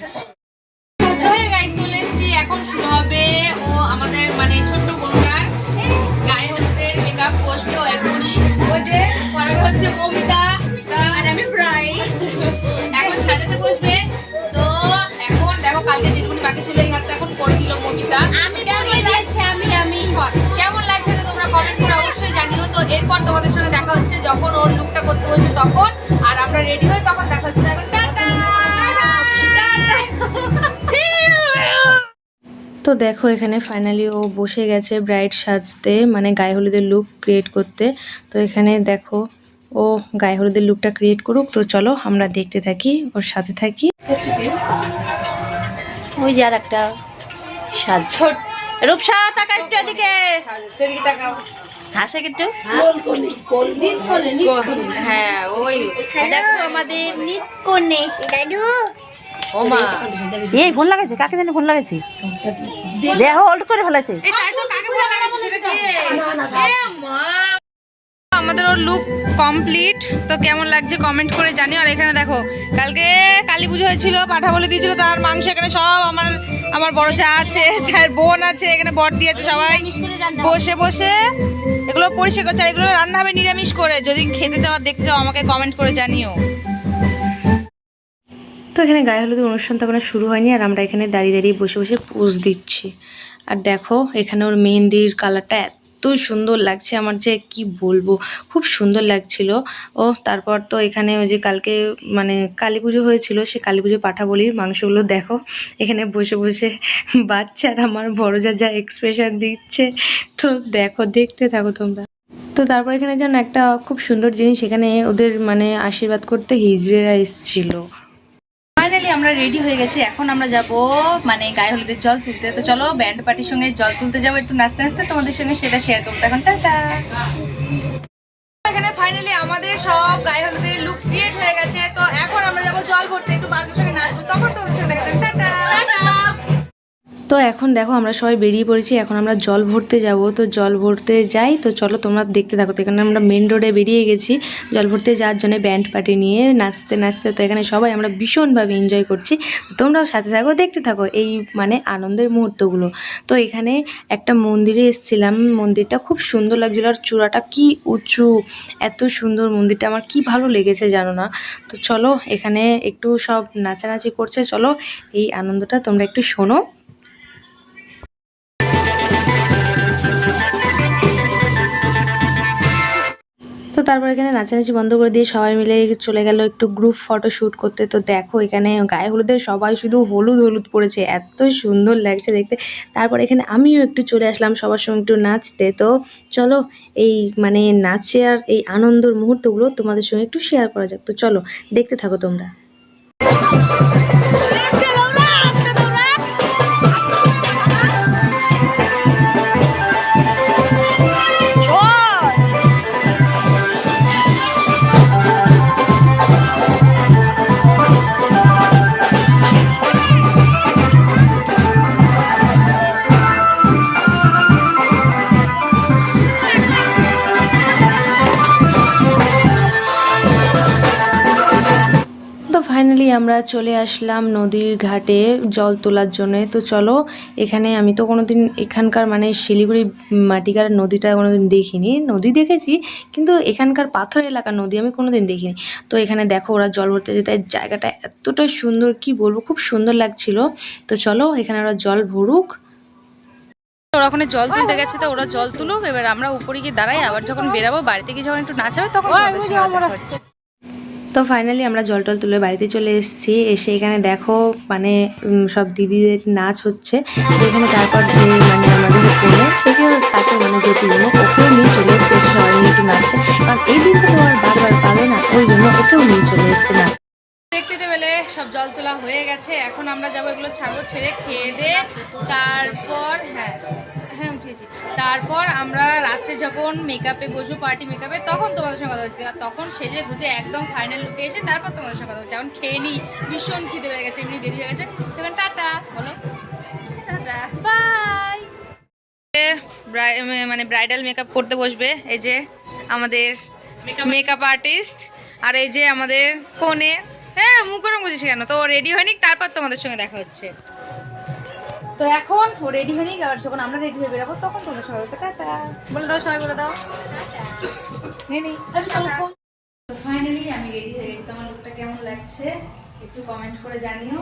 So, hey guys, চলে এসেছি। এখন শুরু হবে ও আমাদের মানে ছোট্ট বোনটার গায়ে হলুদের মেকআপ বসবে। ও এখনই ওই যে পরে হচ্ছে মৌমিতা আর আমি ব্রাইট এখন সাজাতে বসবে। তো এখন দেখো কালকে যেটুকুনি বাকি ছিল এখন তো দেখো এখানে ফাইনালি ও বসে গেছে ব্রাইড সাজতে মানে গায়ে হলুদের লুক ক্রিয়েট করতে। তো এখানে দেখো ও গায়ে হলুদের লুকটা ক্রিয়েট করুক। তো চলো আমরা দেখতে থাকি ওর সাথে থাকি। ওই যে আর একটা সাজ রূপসা টাকা একটু এদিকে। হাসে একটু হ্যাঁ ওই। দেখো আমাদের নিত কনে ও এই ফোন লাগাইছে? কাকে জানি ফোন লাগাইছে? দেহ হোল্ড করে ফেলেছে। আমাদের ওর লুক কমপ্লিট তো কেমন লাগছে কমেন্ট করে জানি আর এখানে দেখো কালকে কালী পুজো হয়েছিল পাঠা বলে দিয়েছিল তার মাংস এখানে সব আমার আমার বড় চা আছে চার বোন আছে এখানে বট দিয়েছে সবাই। বসে বসে। এগুলো পরিষ্কার করছে আর এগুলো রান্না হবে নিরামিষ করে। যদি খেতে চাও আর দেখতে চাও আমাকে কমেন্ট করে জানিও। এখানে গায়ে হলুদের অনুষ্ঠান তখন শুরু হয়নি, আর আমরা এখানে দাঁড়িয়ে দাঁড়িয়ে বসে বসে পোজ দিচ্ছি। আর দেখো, এখানে ওর মেহেন্দির কালারটা এত সুন্দর লাগছে, আমার যে কি বলব, খুব সুন্দর লাগছিল। ও, তারপর তো এখানে ওই যে কালকে মানে কালী পুজো হয়েছিল, সে কালী পুজো পাঠা বলির মাংসগুলো দেখো, এখানে বসে বসে বাচ্চার আমার বড় যা যা এক্সপ্রেশন দিচ্ছে। তো দেখো, দেখতে থাকো তোমরা। তো তারপর এখানে যেন একটা খুব সুন্দর জিনিস, এখানে ওদের মানে আশীর্বাদ করতে হিজড়েরা এসেছিল। ফাইনালি আমরা রেডি হয়ে গেছি। এখন আমরা যাব মানে গায়ে হলুদের জল তুলতে। তো চলো ব্যান্ড পার্টির সঙ্গে জল তুলতে যাব। একটু নাচতে নাচতে তোমাদের সঙ্গে সেটা শেয়ার করব। এখন টাটা। এখানে ফাইনালি আমাদের সব গায়ে হলুদের লুক ক্রিয়েট হয়ে গেছে। তো এখন আমরা যাব জল ভরতে, একটু বাঘের সঙ্গে নাচবো। তখন তোমাদের সঙ্গে দেখা টাটা। তো এখন দেখো আমরা সবাই বেরিয়ে পড়েছি, এখন আমরা জল ভরতে যাব। তো জল ভরতে যাই, তো চলো তোমরা দেখতে থাকো। তো এখানে আমরা মেন রোডে বেরিয়ে গেছি, জল ভরতে যাওয়ার জন্য ব্যান্ড পার্টি নিয়ে নাচতে নাচতে। তো এখানে সবাই আমরা ভীষণভাবে এনজয় করছি। তোমরাও সাথে থাকো, দেখতে থাকো এই মানে আনন্দের মুহূর্তগুলো। তো এখানে একটা মন্দিরে এসেছিলাম, মন্দিরটা খুব সুন্দর লাগছিল আর চূড়াটা কি উঁচু, এত সুন্দর মন্দিরটা, আমার কি ভালো লেগেছে জানো না? তো চলো এখানে একটু সব নাচানাচি করছে, চলো এই আনন্দটা তোমরা একটু শোনো। তারপর এখানে নাচানাচি বন্ধ করে দিয়ে সবাই মিলে চলে গেল একটু গ্রুপ ফটো শ্যুট করতে। তো দেখো এখানে গায়ে হলুদের সবাই শুধু হলুদ হলুদ পড়েছে, এত সুন্দর লাগছে দেখতে। তারপর এখানে আমিও একটু চলে আসলাম সবার সঙ্গে একটু নাচতে। তো চলো এই মানে নাচে আর এই আনন্দর মুহূর্তগুলো তোমাদের সঙ্গে একটু শেয়ার করা যাক। তো চলো দেখতে থাকো তোমরা। ফাইনালি আমরা চলে আসলাম নদীর ঘাটে জল তোলার জন্য। তো চলো এখানে আমি তো কোনোদিন এখানকার মানে শিলিগুড়ি মাটিকার নদীটা কোনোদিন দেখিনি। নদী দেখেছি কিন্তু এখানকার পাথর এলাকার নদী আমি কোনোদিন দেখিনি। তো এখানে দেখো ওরা জল ভরতে যেতে জায়গাটা এতটা সুন্দর কি বলব খুব সুন্দর লাগছিল। তো চলো এখানে ওরা জল ভরুক। ওরা ওখানে জল তুলতে গেছে তো ওরা জল তুলুক। এবার আমরা উপরে গিয়ে দাঁড়াই আবার যখন বেরাবো বাড়িতে গিয়ে যখন একটু নাচাবে তখন তোমাদের সঙ্গে দেখা হচ্ছে। তো ফাইনালি আমরা জল টল তুলে বাড়িতে চলে এসেছি। এসে এখানে দেখো মানে সব দিদিদের নাচ হচ্ছে। তো এখানে তারপর যে মানে আমাদের কোলে সেকেও তাকে মানে যেতে হলো ওকেও নিয়ে চলে এসছে, এসে সবাই মিলে একটু নাচছে। কারণ এই দিনটা তো আর বারবার পাবে না, ওই জন্য ওকেও নিয়ে চলে এসছে না। দেখতে পেলে সব জল তোলা হয়ে গেছে। এখন আমরা যাব এগুলো ছাড়বো ছেড়ে খেয়ে দে। তারপর হ্যাঁ। হ্যাঁ উঠিয়েছি। তারপর আমরা রাত্রে যখন মেকআপে বসবো পার্টি মেকআপে তখন তোমাদের সঙ্গে কথা হচ্ছে আর তখন সেজে গুজে একদম ফাইনাল লুকে এসে তারপর তোমাদের সঙ্গে কথা হচ্ছে এখন খেয়ে নিই ভীষণ খিদে হয়ে গেছে এমনি দেরি হয়ে গেছে। তখন টাটা বলো। টাটা। বাই মানে ব্রাইডাল মেকআপ করতে বসবে এই যে আমাদের মেকআপ আর্টিস্ট আর এই যে আমাদের কনে হ্যাঁ মুখ গরম করছিস কেন? তো রেডি হয়নি তারপর তোমাদের সঙ্গে দেখা হচ্ছে। তো এখন রেডি হয়নি আর যখন আমরা রেডি হয়ে বেরাবো তখন তোমাদের সবাই টাটা। বলে দাও সবাই বলে দাও। নেই ফাইনালি আমি রেডি হয়ে গেছি। তোমার লুকটা কেমন লাগছে? একটু কমেন্ট করে জানিও।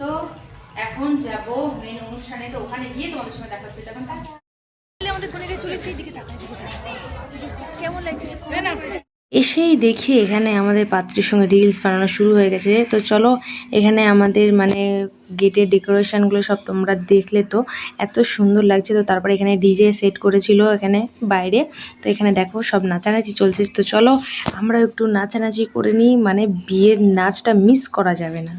তো এখন যাব মেন অনুষ্ঠানে। তো ওখানে গিয়ে তোমাদের সঙ্গে দেখা হচ্ছে। তখন টাটা আমাদের চলে সেই দিকে তাকাই কেমন লাগছে? এসেই দেখি এখানে আমাদের পাত্রীর সঙ্গে রিলস বানানো শুরু হয়ে গেছে। তো চলো, এখানে আমাদের মানে গেটের ডেকোরেশনগুলো সব তোমরা দেখলে তো। এত সুন্দর লাগছে তো, তারপরে এখানে ডিজে সেট করেছিল এখানে বাইরে। তো এখানে দেখো, সব নাচানাচি চলছে। তো চলো আমরা একটু নাচানাচি করে নিই মানে বিয়ের নাচটা মিস করা যাবে না।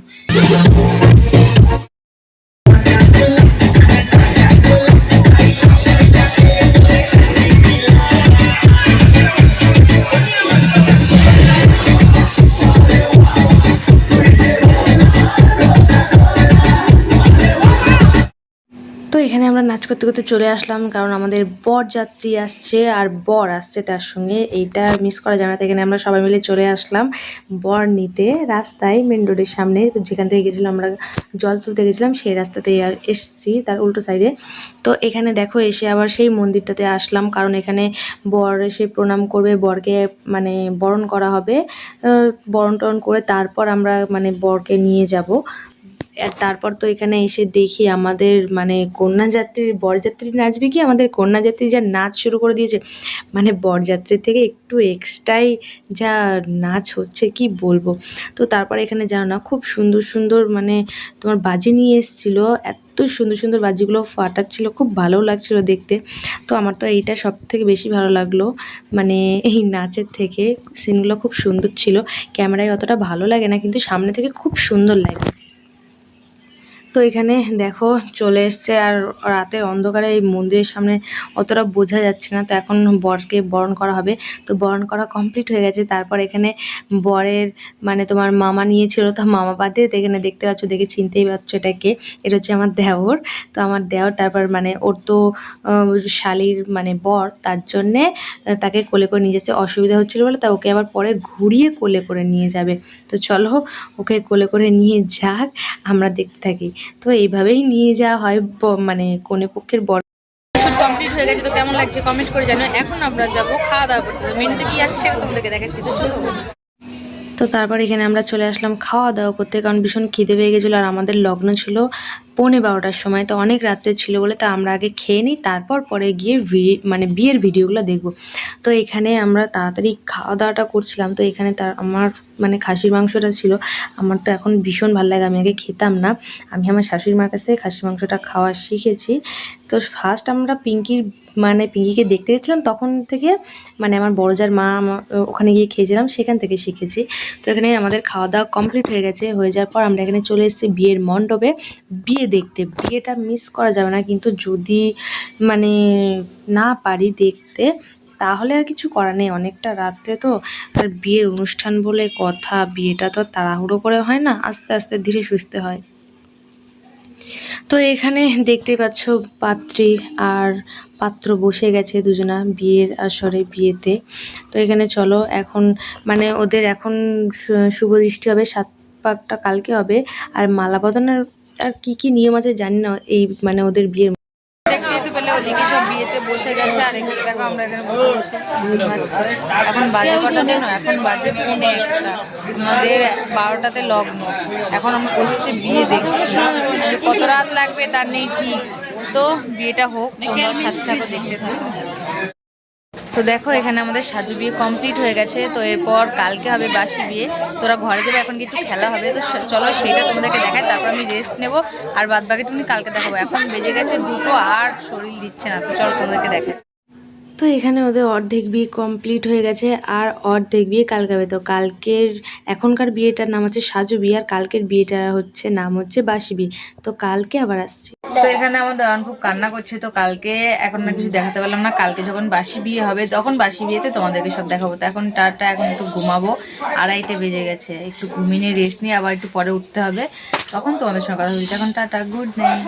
এখানে আমরা নাচ করতে করতে চলে আসলাম, কারণ আমাদের বর যাত্রী আসছে আর বর আসছে তার সঙ্গে। এইটা মিস করা যাবে না এখানে আমরা সবাই মিলে চলে আসলাম বর নিতে রাস্তায় মেন রোডের সামনে। তো যেখান থেকে গেছিলাম আমরা জল তুলতে গেছিলাম, সেই রাস্তাতেই এসছি তার উল্টো সাইডে তো এখানে দেখো, এসে আবার সেই মন্দিরটাতে আসলাম, কারণ এখানে বর এসে প্রণাম করবে, বরকে মানে বরণ করা হবে। বরণ টরণ করে তারপর আমরা মানে বরকে নিয়ে যাব। তারপর তো এখানে এসে দেখি আমাদের মানে কন্যাযাত্রীর বরযাত্রী নাচবে কি? আমাদের কন্যাযাত্রী যা নাচ শুরু করে দিয়েছে। মানে বরযাত্রীর থেকে একটু এক্সট্রাই যা নাচ হচ্ছে, কি বলব? তো তারপর এখানে জানো না, খুব সুন্দর সুন্দর মানে তোমার বাজি নিয়ে এসেছিল। এত সুন্দর সুন্দর বাজিগুলো ফাটাচ্ছিল, খুব ভালো লাগছিল দেখতে। তো আমার তো এইটা সব থেকে বেশি ভালো লাগল মানে এই নাচের থেকে। সিনগুলো খুব সুন্দর ছিল, ক্যামেরায় অতটা ভালো লাগে না, কিন্তু সামনে থেকে খুব সুন্দর লাগে। তো এখানে দেখো চলে এসছে আর রাতের অন্ধকারে এই মন্দিরের সামনে অতটা বোঝা যাচ্ছে না। তো এখন বরকে বরণ করা হবে। তো বরণ করা কমপ্লিট হয়ে গেছে। তারপর এখানে বরের মানে তোমার মামা নিয়েছিল তো মামা বাদে তো এখানে দেখতে পাচ্ছ, দেখে চিনতেই পারছ এটা কে। এটা হচ্ছে আমার দেওর। তো আমার দেওর তারপর মানে ওর তো শালির মানে বর, তার জন্যে তাকে কোলে করে নিয়ে যাচ্ছে। অসুবিধা হচ্ছিল বলে তা ওকে আবার পরে ঘুরিয়ে কোলে করে নিয়ে যাবে। তো চলো ওকে কোলে করে নিয়ে যাক, আমরা দেখতে থাকি। তো এইভাবেই নিয়ে যাওয়া হয় মানে কনে পক্ষের শুট কমপ্লিট হয়ে গেছে তো কেমন লাগছে কমেন্ট করে জানো এখন আমরা যাব খাওয়া দাওয়া করতে। মেনুতে কি আছে সেটা তোমাদেরকে দেখাচ্ছি তো চলো। তো তারপর এখানে আমরা চলে আসলাম খাওয়া দাওয়া করতে কারণ ভীষণ খিদে পেয়ে গেছিল আর আমাদের লগ্ন ছিল পৌনে বারোটার সময় তো অনেক রাত্রে ছিল বলে তা আমরা আগে খেয়ে নিই তারপর পরে গিয়ে মানে বিয়ের ভিডিওগুলো দেখব। তো এখানে আমরা তাড়াতাড়ি খাওয়া দাওয়াটা করছিলাম তো এখানে তার আমার মানে খাসির মাংসটা ছিল, আমার তো এখন ভীষণ ভালো লাগে, আমি আগে খেতাম না। আমি আমার শাশুড়ি মার কাছে খাসির মাংসটা খাওয়া শিখেছি। তো ফার্স্ট আমরা পিঙ্কির মানে পিঙ্কিকে দেখতে গেছিলাম, তখন থেকে মানে আমার বড় যার মা ওখানে গিয়ে খেয়েছিলাম, সেখান থেকে শিখেছি। তো এখানে আমাদের খাওয়া দাওয়া কমপ্লিট হয়ে গেছে, হয়ে যাওয়ার পর আমরা এখানে চলে এসেছি বিয়ের মণ্ডপে। বিয়ে দেখতে, বিয়েটা মিস করা যাবে না, কিন্তু যদি মানে না পারি দেখতে তাহলে আর কিছু করার নেই। অনেকটা রাত্রে তো আর বিয়ের অনুষ্ঠান বলে কথা, বিয়েটা তো তাড়াহুড়ো করে হয় না, আস্তে আস্তে ধীরে সুস্থে হয়। তো এখানে দেখতেই পাচ্ছ পাত্রী আর পাত্র বসে গেছে দুজনা বিয়ের আসরে বিয়েতে। তো এখানে চলো, এখন মানে ওদের এখন শুভ দৃষ্টি হবে, সাত পাকটা কালকে হবে। আর মালা বদনের আর কি কি নিয়ম আছে জানি না, এই মানে ওদের বিয়ের দেখতেই তো পেলে ওদিকে সব বিয়েতে বসে গেছে, আর এখানে দেখো আমরা এখানে বসে বসে এখন বাজে কটা জানো এখন বাজে পৌনে একটা। আমাদের বারোটাতে লগ্ন। এখন আমরা বসে বিয়ে দেখছি। কত রাত লাগবে তার নেই ঠিক। তো বিয়েটা হোক, তোমরাও সাথে থাকো, দেখতে থাকো। তো দেখো, এখানে আমাদের সাজু বিয়ে কমপ্লিট হয়ে গেছে। তো এরপর কালকে হবে বাসি বিয়ে। তোরা ঘরে যাবে, এখন কি একটু খেলা হবে? তো চলো সেটা তোমাদেরকে দেখাই, তারপর আমি রেস্ট নেব। আর বাদ বাকি তুমি কালকে দেখাবো। এখন বেজে গেছে দুটো আর শরীর দিচ্ছে না, তো চলো তোমাদেরকে দেখাই। তো এখানে ওদের অর্ধেক বিয়ে কমপ্লিট হয়ে গেছে, আর অর্ধেক বিয়ে কালকে হবে। তো কালকের এখনকার বিয়েটার নাম হচ্ছে সাজু বিয়ে, আর কালকের বিয়েটা হচ্ছে, নাম হচ্ছে বাসি বিয়ে। তো কালকে আবার আসছি। তো এখানে আমার অয়ন খুব কান্না করছে। তো কালকে এখন না কিছু দেখাতে পারলাম না। কালকে যখন বাসি বিয়ে হবে, তখন বাসি বিয়েতে তোমাদেরকে সব দেখাবো। তো এখন টাটা, এখন একটু ঘুমাবো। আড়াইটে বেজে গেছে। একটু ঘুমিয়ে রেস্ট নিয়ে আবার একটু পরে উঠতে হবে। তখন তোমাদের সঙ্গে কথা বলছি। এখন টাটা গুড নাইট